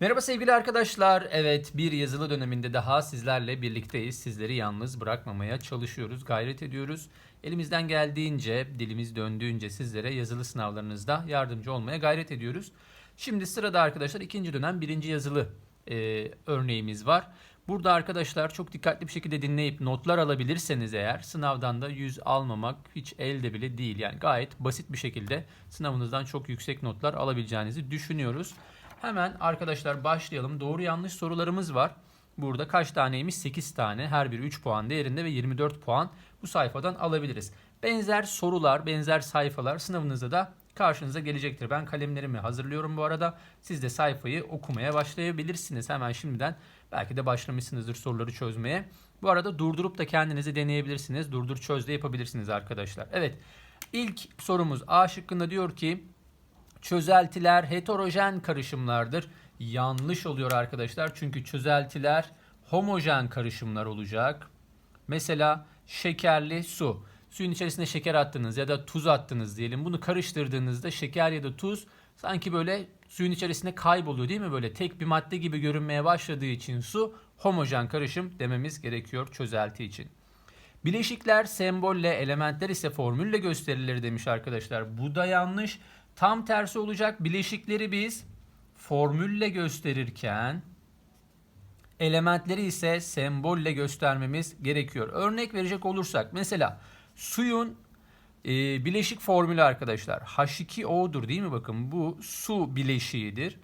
Merhaba sevgili arkadaşlar. Evet bir yazılı döneminde daha sizlerle birlikteyiz. Sizleri yalnız bırakmamaya çalışıyoruz, gayret ediyoruz. Elimizden geldiğince, dilimiz döndüğünce sizlere yazılı sınavlarınızda yardımcı olmaya gayret ediyoruz. Şimdi sırada arkadaşlar ikinci dönem birinci yazılı e, örneğimiz var. Burada arkadaşlar çok dikkatli bir şekilde dinleyip notlar alabilirseniz eğer sınavdan da 100 almamak hiç elde bile değil. Yani gayet basit bir şekilde sınavınızdan çok yüksek notlar alabileceğinizi düşünüyoruz. Hemen arkadaşlar başlayalım. Doğru yanlış sorularımız var. Burada kaç taneymiş? 8 tane. Her biri 3 puan değerinde ve 24 puan bu sayfadan alabiliriz. Benzer sorular, benzer sayfalar sınavınızda da karşınıza gelecektir. Ben kalemlerimi hazırlıyorum bu arada. Siz de sayfayı okumaya başlayabilirsiniz. Hemen şimdiden belki de başlamışsınızdır soruları çözmeye. Bu arada durdurup da kendinizi deneyebilirsiniz. Durdur çöz de yapabilirsiniz arkadaşlar. Evet. İlk sorumuz A şıkkında diyor ki çözeltiler heterojen karışımlardır. Yanlış oluyor arkadaşlar. Çünkü çözeltiler homojen karışımlar olacak. Mesela şekerli su. Suyun içerisine şeker attınız ya da tuz attınız diyelim. Bunu karıştırdığınızda şeker ya da tuz sanki böyle suyun içerisinde kayboluyor değil mi? Böyle tek bir madde gibi görünmeye başladığı için su homojen karışım dememiz gerekiyor çözelti için. Bileşikler sembolle, elementler ise formülle gösterilir demiş arkadaşlar. Bu da yanlış. Tam tersi olacak. Bileşikleri biz formülle gösterirken elementleri ise sembolle göstermemiz gerekiyor. Örnek verecek olursak mesela suyun e, bileşik formülü arkadaşlar H2O'dur değil mi bakın bu su bileşiğidir.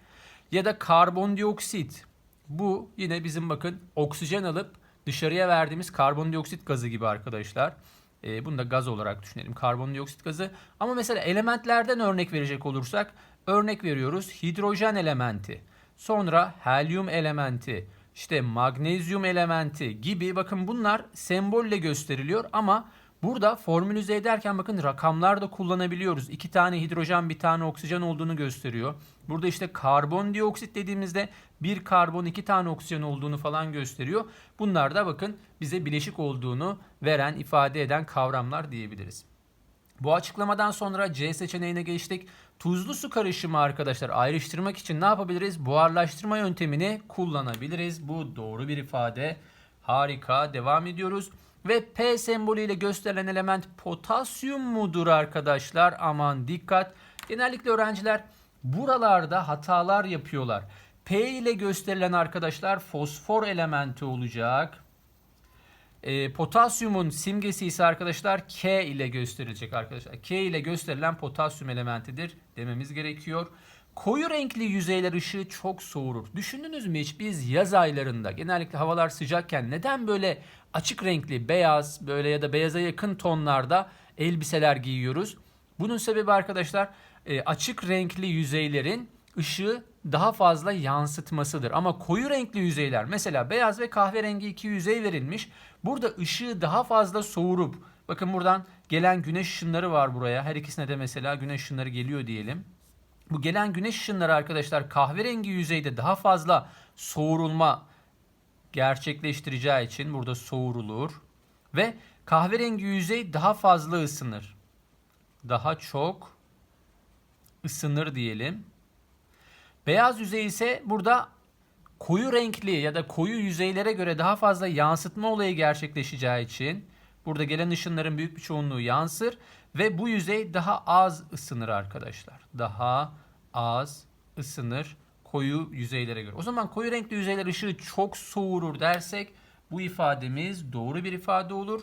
Ya da karbondioksit bu yine bizim bakın oksijen alıp dışarıya verdiğimiz karbondioksit gazı gibi arkadaşlar. E, bunu da gaz olarak düşünelim karbondioksit gazı. Ama mesela elementlerden örnek verecek olursak örnek veriyoruz hidrojen elementi. Sonra helyum elementi, işte magnezyum elementi gibi bakın bunlar sembolle gösteriliyor ama burada formülize ederken bakın rakamlar da kullanabiliyoruz. İki tane hidrojen bir tane oksijen olduğunu gösteriyor. Burada işte karbondioksit dediğimizde bir karbon iki tane oksijen olduğunu falan gösteriyor. Bunlar da bakın bize bileşik olduğunu veren ifade eden kavramlar diyebiliriz. Bu açıklamadan sonra C seçeneğine geçtik. Tuzlu su karışımı arkadaşlar ayrıştırmak için ne yapabiliriz? Buharlaştırma yöntemini kullanabiliriz. Bu doğru bir ifade. Harika. Devam ediyoruz. Ve P sembolüyle gösterilen element potasyum mudur arkadaşlar? Aman dikkat. Genellikle öğrenciler buralarda hatalar yapıyorlar. P ile gösterilen arkadaşlar fosfor elementi olacak. E, potasyumun simgesi ise arkadaşlar K ile gösterilecek arkadaşlar. K ile gösterilen potasyum elementidir dememiz gerekiyor. Koyu renkli yüzeyler ışığı çok soğurur. Düşündünüz mü hiç biz yaz aylarında genellikle havalar sıcakken neden böyle açık renkli beyaz böyle ya da beyaza yakın tonlarda elbiseler giyiyoruz? Bunun sebebi arkadaşlar e, açık renkli yüzeylerin ışığı daha fazla yansıtmasıdır. Ama koyu renkli yüzeyler mesela beyaz ve kahverengi iki yüzey verilmiş. Burada ışığı daha fazla soğurup bakın buradan gelen güneş ışınları var buraya. Her ikisine de mesela güneş ışınları geliyor diyelim. Bu gelen güneş ışınları arkadaşlar kahverengi yüzeyde daha fazla soğurulma gerçekleştireceği için burada soğurulur ve kahverengi yüzey daha fazla ısınır. Daha çok ısınır diyelim. Beyaz yüzey ise burada koyu renkli ya da koyu yüzeylere göre daha fazla yansıtma olayı gerçekleşeceği için burada gelen ışınların büyük bir çoğunluğu yansır ve bu yüzey daha az ısınır arkadaşlar. Daha az ısınır koyu yüzeylere göre. O zaman koyu renkli yüzeyler ışığı çok soğurur dersek bu ifademiz doğru bir ifade olur.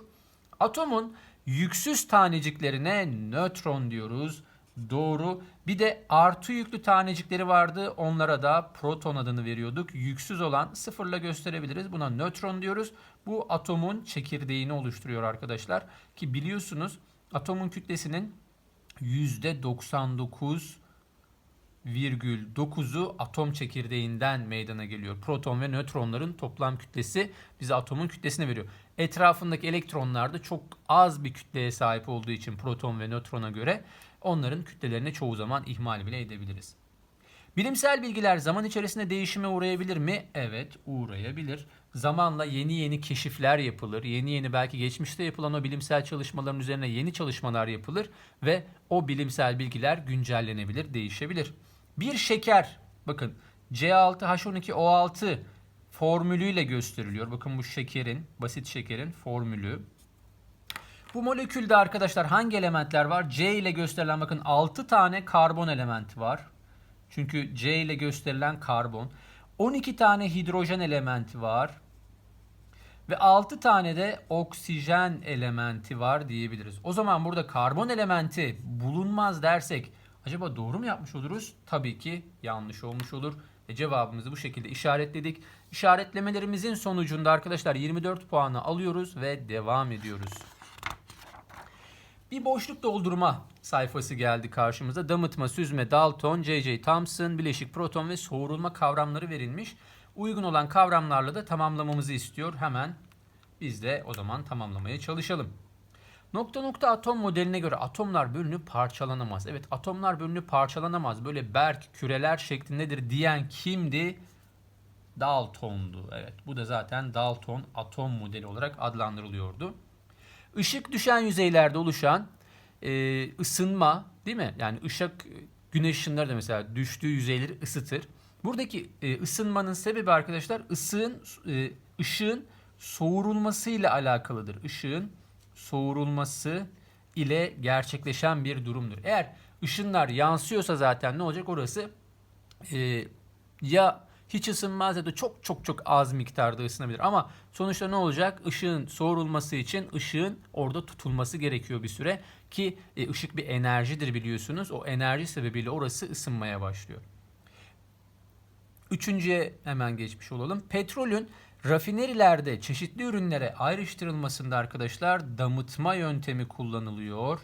Atomun yüksüz taneciklerine nötron diyoruz. Doğru. Bir de artı yüklü tanecikleri vardı. Onlara da proton adını veriyorduk. Yüksüz olan sıfırla gösterebiliriz. Buna nötron diyoruz. Bu atomun çekirdeğini oluşturuyor arkadaşlar. Ki biliyorsunuz atomun kütlesinin %99 virgül 9'u atom çekirdeğinden meydana geliyor. Proton ve nötronların toplam kütlesi bize atomun kütlesini veriyor. Etrafındaki elektronlar da çok az bir kütleye sahip olduğu için proton ve nötrona göre onların kütlelerini çoğu zaman ihmal bile edebiliriz. Bilimsel bilgiler zaman içerisinde değişime uğrayabilir mi? Evet, uğrayabilir. Zamanla yeni yeni keşifler yapılır. Yeni yeni belki geçmişte yapılan o bilimsel çalışmaların üzerine yeni çalışmalar yapılır ve o bilimsel bilgiler güncellenebilir, değişebilir. Bir şeker, bakın C6H12O6 formülüyle gösteriliyor. Bakın bu şekerin, basit şekerin formülü. Bu molekülde arkadaşlar hangi elementler var? C ile gösterilen bakın 6 tane karbon elementi var. Çünkü C ile gösterilen karbon. 12 tane hidrojen elementi var. Ve 6 tane de oksijen elementi var diyebiliriz. O zaman burada karbon elementi bulunmaz dersek acaba doğru mu yapmış oluruz? Tabii ki yanlış olmuş olur. Ve cevabımızı bu şekilde işaretledik. İşaretlemelerimizin sonucunda arkadaşlar 24 puanı alıyoruz ve devam ediyoruz. Bir boşluk doldurma sayfası geldi karşımıza. Damıtma, süzme, Dalton, J.J. Thomson, bileşik proton ve soğurulma kavramları verilmiş. Uygun olan kavramlarla da tamamlamamızı istiyor. Hemen biz de o zaman tamamlamaya çalışalım. Nokta nokta atom modeline göre atomlar bölünüp parçalanamaz. Evet atomlar bölünüp parçalanamaz. Böyle berk, küreler şeklindedir diyen kimdi? Dalton'du. Evet bu da zaten Dalton atom modeli olarak adlandırılıyordu. Işık düşen yüzeylerde oluşan e, ısınma değil mi? Yani ışık güneş ışınları da mesela düştüğü yüzeyleri ısıtır. Buradaki e, ısınmanın sebebi arkadaşlar ısığın e, ışığın soğurulmasıyla alakalıdır. Işığın soğurulması ile gerçekleşen bir durumdur. Eğer ışınlar yansıyorsa zaten ne olacak orası? E, ya hiç ısınmaz ya da çok çok çok az miktarda ısınabilir. Ama sonuçta ne olacak? Işığın soğurulması için ışığın orada tutulması gerekiyor bir süre. Ki e, ışık bir enerjidir biliyorsunuz. O enerji sebebiyle orası ısınmaya başlıyor. Üçüncüye hemen geçmiş olalım. Petrolün rafinerilerde çeşitli ürünlere ayrıştırılmasında arkadaşlar damıtma yöntemi kullanılıyor.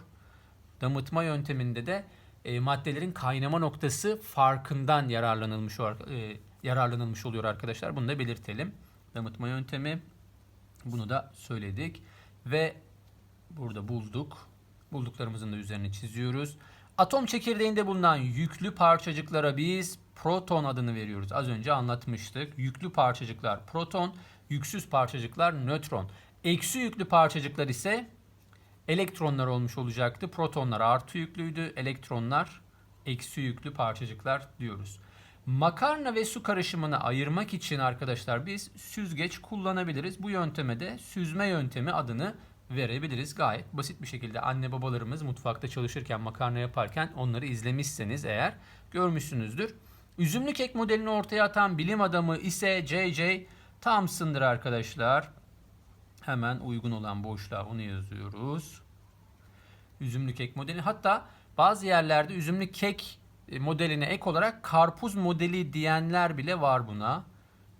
Damıtma yönteminde de e, maddelerin kaynama noktası farkından yararlanılmış e, yararlanılmış oluyor arkadaşlar. Bunu da belirtelim. Damıtma yöntemi bunu da söyledik ve burada bulduk. Bulduklarımızın da üzerine çiziyoruz. Atom çekirdeğinde bulunan yüklü parçacıklara biz proton adını veriyoruz. Az önce anlatmıştık. Yüklü parçacıklar proton, yüksüz parçacıklar nötron. Eksi yüklü parçacıklar ise elektronlar olmuş olacaktı. Protonlar artı yüklüydü, elektronlar eksi yüklü parçacıklar diyoruz. Makarna ve su karışımını ayırmak için arkadaşlar biz süzgeç kullanabiliriz. Bu yönteme de süzme yöntemi adını verebiliriz. Gayet basit bir şekilde anne babalarımız mutfakta çalışırken makarna yaparken onları izlemişseniz eğer görmüşsünüzdür. Üzümlü kek modelini ortaya atan bilim adamı ise J.J. Thomson'dır arkadaşlar. Hemen uygun olan boşluğa onu yazıyoruz. Üzümlü kek modeli. Hatta bazı yerlerde üzümlü kek modeline ek olarak karpuz modeli diyenler bile var buna.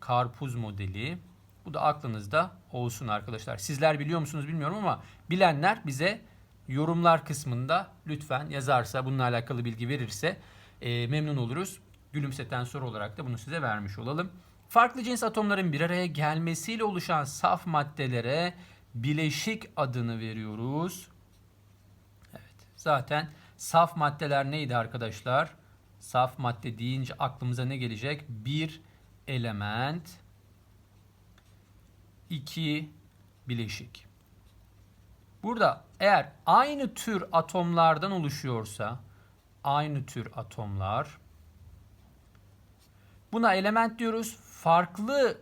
Karpuz modeli. Bu da aklınızda olsun arkadaşlar. Sizler biliyor musunuz bilmiyorum ama bilenler bize yorumlar kısmında lütfen yazarsa bununla alakalı bilgi verirse e, memnun oluruz. Gülümseten soru olarak da bunu size vermiş olalım. Farklı cins atomların bir araya gelmesiyle oluşan saf maddelere bileşik adını veriyoruz. Evet. Zaten Saf maddeler neydi arkadaşlar? Saf madde deyince aklımıza ne gelecek? Bir element, iki bileşik. Burada eğer aynı tür atomlardan oluşuyorsa, aynı tür atomlar, buna element diyoruz. Farklı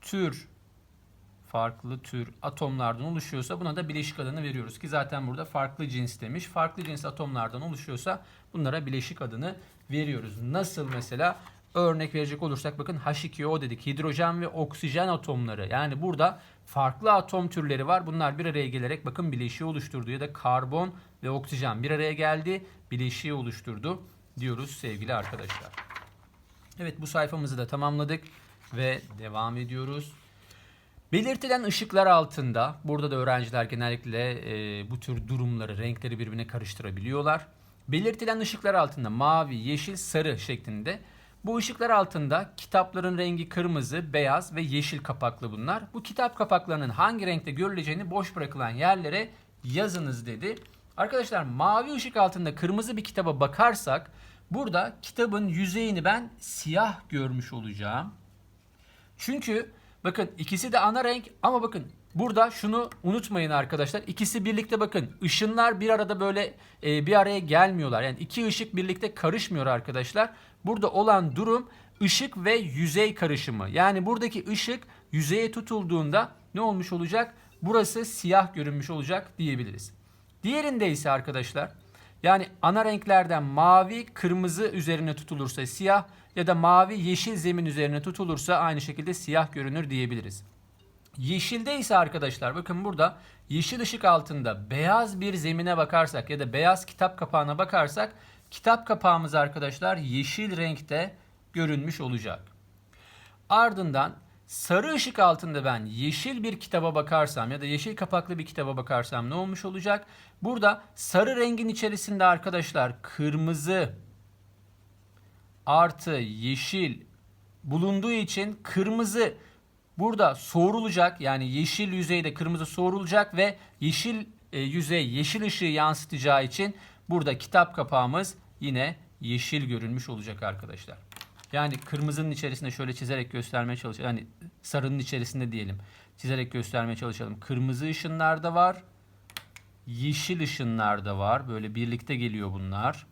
tür farklı tür atomlardan oluşuyorsa buna da bileşik adını veriyoruz ki zaten burada farklı cins demiş. Farklı cins atomlardan oluşuyorsa bunlara bileşik adını veriyoruz. Nasıl mesela örnek verecek olursak bakın H2O dedik. Hidrojen ve oksijen atomları. Yani burada farklı atom türleri var. Bunlar bir araya gelerek bakın bileşiği oluşturdu ya da karbon ve oksijen bir araya geldi. Bileşiği oluşturdu diyoruz sevgili arkadaşlar. Evet bu sayfamızı da tamamladık ve devam ediyoruz. Belirtilen ışıklar altında, burada da öğrenciler genellikle e, bu tür durumları, renkleri birbirine karıştırabiliyorlar. Belirtilen ışıklar altında mavi, yeşil, sarı şeklinde. Bu ışıklar altında kitapların rengi kırmızı, beyaz ve yeşil kapaklı bunlar. Bu kitap kapaklarının hangi renkte görüleceğini boş bırakılan yerlere yazınız dedi. Arkadaşlar mavi ışık altında kırmızı bir kitaba bakarsak burada kitabın yüzeyini ben siyah görmüş olacağım. Çünkü Bakın ikisi de ana renk ama bakın burada şunu unutmayın arkadaşlar. İkisi birlikte bakın ışınlar bir arada böyle e, bir araya gelmiyorlar. Yani iki ışık birlikte karışmıyor arkadaşlar. Burada olan durum ışık ve yüzey karışımı. Yani buradaki ışık yüzeye tutulduğunda ne olmuş olacak? Burası siyah görünmüş olacak diyebiliriz. Diğerinde ise arkadaşlar yani ana renklerden mavi, kırmızı üzerine tutulursa siyah ya da mavi, yeşil zemin üzerine tutulursa aynı şekilde siyah görünür diyebiliriz. Yeşilde ise arkadaşlar bakın burada yeşil ışık altında beyaz bir zemine bakarsak ya da beyaz kitap kapağına bakarsak kitap kapağımız arkadaşlar yeşil renkte görünmüş olacak. Ardından sarı ışık altında ben yeşil bir kitaba bakarsam ya da yeşil kapaklı bir kitaba bakarsam ne olmuş olacak? Burada sarı rengin içerisinde arkadaşlar kırmızı artı yeşil bulunduğu için kırmızı burada soğurulacak yani yeşil yüzeyde kırmızı soğurulacak ve yeşil e, yüzey yeşil ışığı yansıtacağı için burada kitap kapağımız yine yeşil görünmüş olacak arkadaşlar. Yani kırmızının içerisinde şöyle çizerek göstermeye çalışalım. Yani sarının içerisinde diyelim. Çizerek göstermeye çalışalım. Kırmızı ışınlar da var. Yeşil ışınlar da var. Böyle birlikte geliyor bunlar.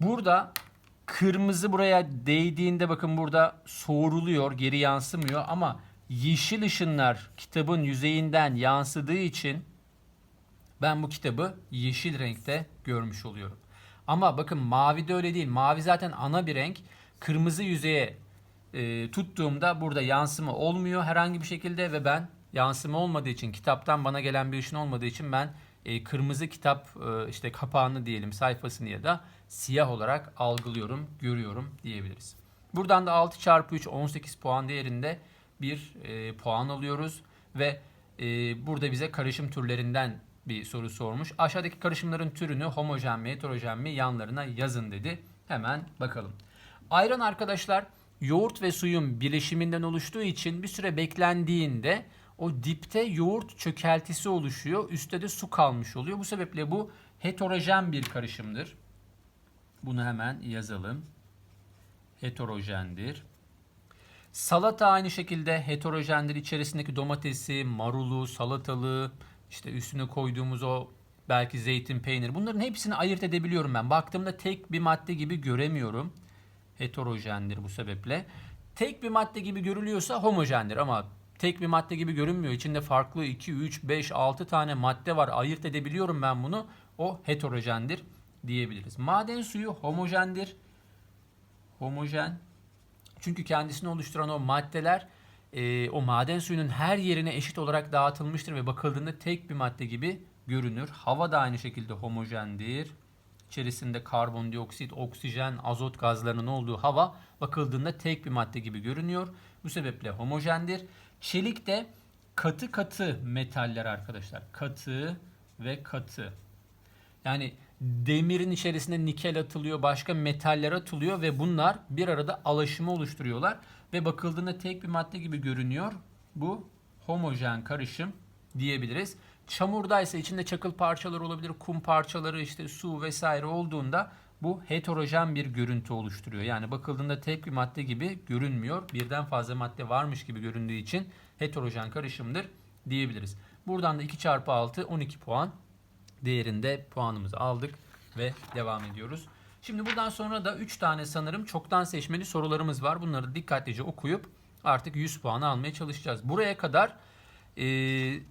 Burada kırmızı buraya değdiğinde bakın burada soğuruluyor, geri yansımıyor ama yeşil ışınlar kitabın yüzeyinden yansıdığı için ben bu kitabı yeşil renkte görmüş oluyorum. Ama bakın mavi de öyle değil. Mavi zaten ana bir renk. Kırmızı yüzeye e, tuttuğumda burada yansıma olmuyor herhangi bir şekilde ve ben yansıma olmadığı için kitaptan bana gelen bir ışın olmadığı için ben e, kırmızı kitap e, işte kapağını diyelim sayfasını ya da siyah olarak algılıyorum, görüyorum diyebiliriz. Buradan da 6 çarpı 3 18 puan değerinde bir e, puan alıyoruz ve e, burada bize karışım türlerinden bir soru sormuş. Aşağıdaki karışımların türünü homojen mi, heterojen mi yanlarına yazın dedi. Hemen bakalım. Ayran arkadaşlar yoğurt ve suyun bileşiminden oluştuğu için bir süre beklendiğinde o dipte yoğurt çökeltisi oluşuyor. Üstte de su kalmış oluyor. Bu sebeple bu heterojen bir karışımdır. Bunu hemen yazalım. Heterojendir. Salata aynı şekilde heterojendir. İçerisindeki domatesi, marulu, salatalığı, işte üstüne koyduğumuz o belki zeytin, peynir bunların hepsini ayırt edebiliyorum ben. Baktığımda tek bir madde gibi göremiyorum. Heterojendir bu sebeple. Tek bir madde gibi görülüyorsa homojendir ama tek bir madde gibi görünmüyor. İçinde farklı 2, 3, 5, 6 tane madde var. Ayırt edebiliyorum ben bunu. O heterojendir diyebiliriz. Maden suyu homojendir. Homojen. Çünkü kendisini oluşturan o maddeler e, o maden suyunun her yerine eşit olarak dağıtılmıştır ve bakıldığında tek bir madde gibi görünür. Hava da aynı şekilde homojendir. İçerisinde karbondioksit, oksijen, azot gazlarının olduğu hava bakıldığında tek bir madde gibi görünüyor. Bu sebeple homojendir. Çelik de katı katı metaller arkadaşlar. Katı ve katı. Yani demirin içerisine nikel atılıyor, başka metaller atılıyor ve bunlar bir arada alaşımı oluşturuyorlar ve bakıldığında tek bir madde gibi görünüyor. Bu homojen karışım diyebiliriz. Çamurda ise içinde çakıl parçaları olabilir, kum parçaları, işte su vesaire olduğunda bu heterojen bir görüntü oluşturuyor. Yani bakıldığında tek bir madde gibi görünmüyor. Birden fazla madde varmış gibi göründüğü için heterojen karışımdır diyebiliriz. Buradan da 2 çarpı 6 12 puan değerinde puanımızı aldık ve devam ediyoruz. Şimdi buradan sonra da 3 tane sanırım çoktan seçmeli sorularımız var. Bunları dikkatlice okuyup artık 100 puanı almaya çalışacağız. Buraya kadar e,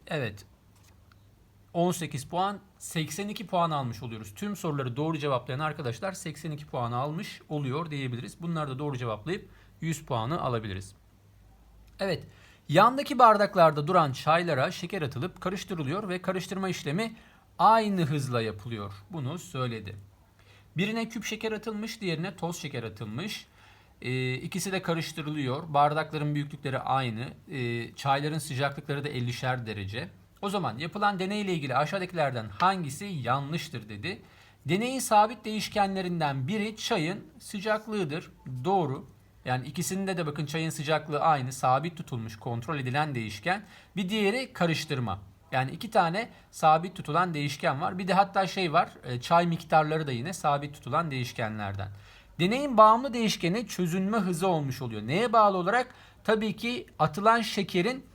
evet 18 puan 82 puan almış oluyoruz. Tüm soruları doğru cevaplayan arkadaşlar 82 puan almış oluyor diyebiliriz. Bunları da doğru cevaplayıp 100 puanı alabiliriz. Evet yandaki bardaklarda duran çaylara şeker atılıp karıştırılıyor ve karıştırma işlemi aynı hızla yapılıyor. Bunu söyledi. Birine küp şeker atılmış, diğerine toz şeker atılmış. E, ikisi de karıştırılıyor. Bardakların büyüklükleri aynı. E, çayların sıcaklıkları da 50'şer derece. O zaman yapılan deney ile ilgili aşağıdakilerden hangisi yanlıştır dedi. Deneyin sabit değişkenlerinden biri çayın sıcaklığıdır. Doğru. Yani ikisinde de bakın çayın sıcaklığı aynı, sabit tutulmuş, kontrol edilen değişken. Bir diğeri karıştırma. Yani iki tane sabit tutulan değişken var. Bir de hatta şey var, e, çay miktarları da yine sabit tutulan değişkenlerden. Deneyin bağımlı değişkeni çözünme hızı olmuş oluyor. Neye bağlı olarak? Tabii ki atılan şekerin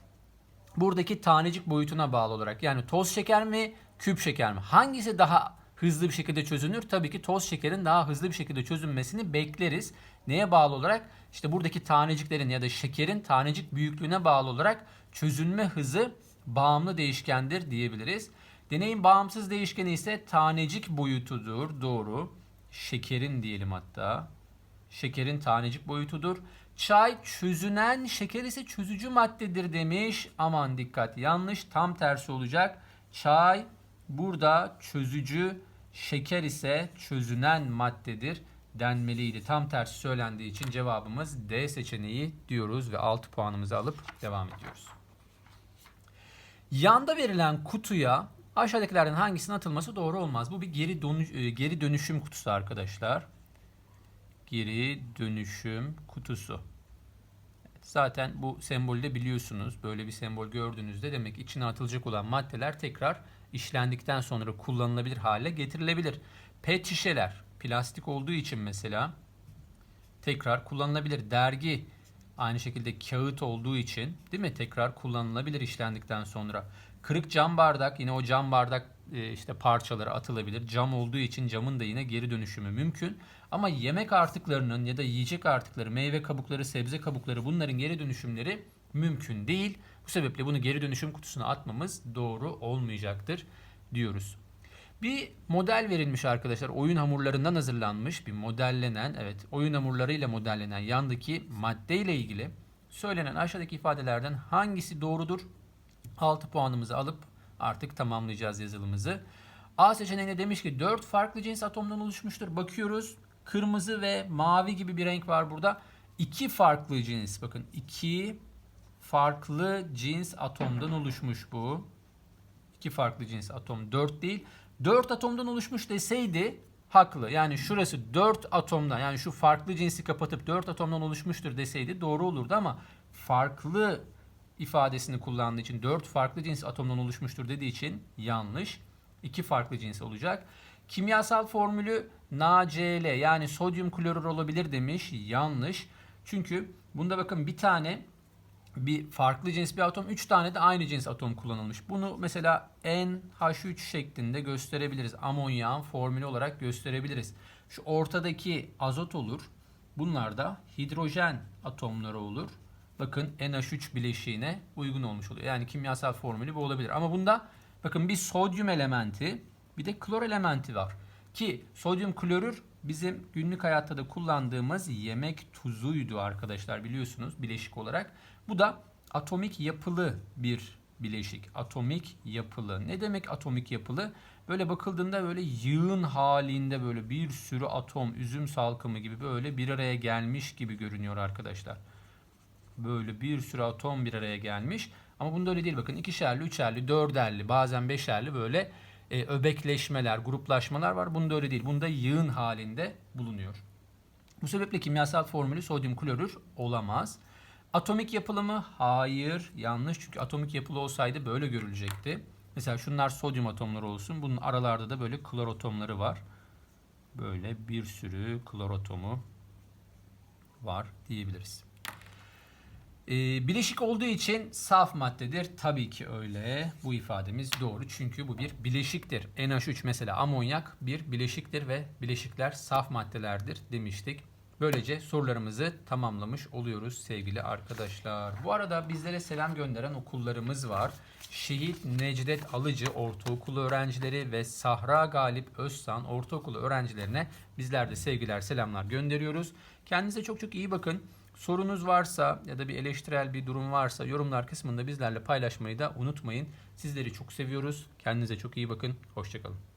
buradaki tanecik boyutuna bağlı olarak. Yani toz şeker mi, küp şeker mi? Hangisi daha hızlı bir şekilde çözünür? Tabii ki toz şekerin daha hızlı bir şekilde çözünmesini bekleriz. Neye bağlı olarak? İşte buradaki taneciklerin ya da şekerin tanecik büyüklüğüne bağlı olarak çözünme hızı bağımlı değişkendir diyebiliriz. Deneyin bağımsız değişkeni ise tanecik boyutudur. Doğru. Şekerin diyelim hatta. Şekerin tanecik boyutudur. Çay çözünen, şeker ise çözücü maddedir demiş. Aman dikkat yanlış. Tam tersi olacak. Çay burada çözücü, şeker ise çözünen maddedir denmeliydi. Tam tersi söylendiği için cevabımız D seçeneği diyoruz ve 6 puanımızı alıp devam ediyoruz. Yanda verilen kutuya aşağıdakilerden hangisinin atılması doğru olmaz? Bu bir geri, dönü- e, geri dönüşüm kutusu arkadaşlar. Geri dönüşüm kutusu. Zaten bu sembolü de biliyorsunuz. Böyle bir sembol gördüğünüzde demek içine atılacak olan maddeler tekrar işlendikten sonra kullanılabilir hale getirilebilir. Pet şişeler plastik olduğu için mesela tekrar kullanılabilir. Dergi aynı şekilde kağıt olduğu için değil mi? Tekrar kullanılabilir işlendikten sonra. Kırık cam bardak yine o cam bardak işte parçaları atılabilir. Cam olduğu için camın da yine geri dönüşümü mümkün. Ama yemek artıklarının ya da yiyecek artıkları, meyve kabukları, sebze kabukları bunların geri dönüşümleri mümkün değil. Bu sebeple bunu geri dönüşüm kutusuna atmamız doğru olmayacaktır diyoruz. Bir model verilmiş arkadaşlar. Oyun hamurlarından hazırlanmış bir modellenen, evet oyun hamurlarıyla modellenen yandaki madde ile ilgili söylenen aşağıdaki ifadelerden hangisi doğrudur? 6 puanımızı alıp artık tamamlayacağız yazılımızı. A seçeneğinde demiş ki 4 farklı cins atomdan oluşmuştur. Bakıyoruz. Kırmızı ve mavi gibi bir renk var burada. İki farklı cins. Bakın iki farklı cins atomdan oluşmuş bu. İki farklı cins atom 4 değil. 4 atomdan oluşmuş deseydi haklı. Yani şurası 4 atomdan yani şu farklı cinsi kapatıp 4 atomdan oluşmuştur deseydi doğru olurdu ama farklı ifadesini kullandığı için 4 farklı cins atomdan oluşmuştur dediği için yanlış. 2 farklı cins olacak. Kimyasal formülü NaCl yani sodyum klorür olabilir demiş. Yanlış. Çünkü bunda bakın bir tane bir farklı cins bir atom, 3 tane de aynı cins atom kullanılmış. Bunu mesela NH3 şeklinde gösterebiliriz. Amonyağın formülü olarak gösterebiliriz. Şu ortadaki azot olur. Bunlar da hidrojen atomları olur. Bakın NH3 bileşiğine uygun olmuş oluyor. Yani kimyasal formülü bu olabilir. Ama bunda bakın bir sodyum elementi bir de klor elementi var. Ki sodyum klorür bizim günlük hayatta da kullandığımız yemek tuzuydu arkadaşlar biliyorsunuz bileşik olarak. Bu da atomik yapılı bir bileşik. Atomik yapılı. Ne demek atomik yapılı? Böyle bakıldığında böyle yığın halinde böyle bir sürü atom, üzüm salkımı gibi böyle bir araya gelmiş gibi görünüyor arkadaşlar. Böyle bir sürü atom bir araya gelmiş. Ama bunda öyle değil bakın ikişerli, üçerli, dörderli, bazen beşerli böyle e, öbekleşmeler, gruplaşmalar var. Bunda öyle değil. Bunda yığın halinde bulunuyor. Bu sebeple kimyasal formülü sodyum klorür olamaz. Atomik yapılı mı? Hayır. Yanlış. Çünkü atomik yapılı olsaydı böyle görülecekti. Mesela şunlar sodyum atomları olsun. Bunun aralarda da böyle klor atomları var. Böyle bir sürü klor atomu var diyebiliriz. Ee, bileşik olduğu için saf maddedir. Tabii ki öyle. Bu ifademiz doğru. Çünkü bu bir bileşiktir. NH3 mesela amonyak bir bileşiktir ve bileşikler saf maddelerdir demiştik. Böylece sorularımızı tamamlamış oluyoruz sevgili arkadaşlar. Bu arada bizlere selam gönderen okullarımız var. Şehit Necdet Alıcı Ortaokulu öğrencileri ve Sahra Galip Özsan Ortaokulu öğrencilerine bizler de sevgiler selamlar gönderiyoruz. Kendinize çok çok iyi bakın. Sorunuz varsa ya da bir eleştirel bir durum varsa yorumlar kısmında bizlerle paylaşmayı da unutmayın. Sizleri çok seviyoruz. Kendinize çok iyi bakın. Hoşçakalın.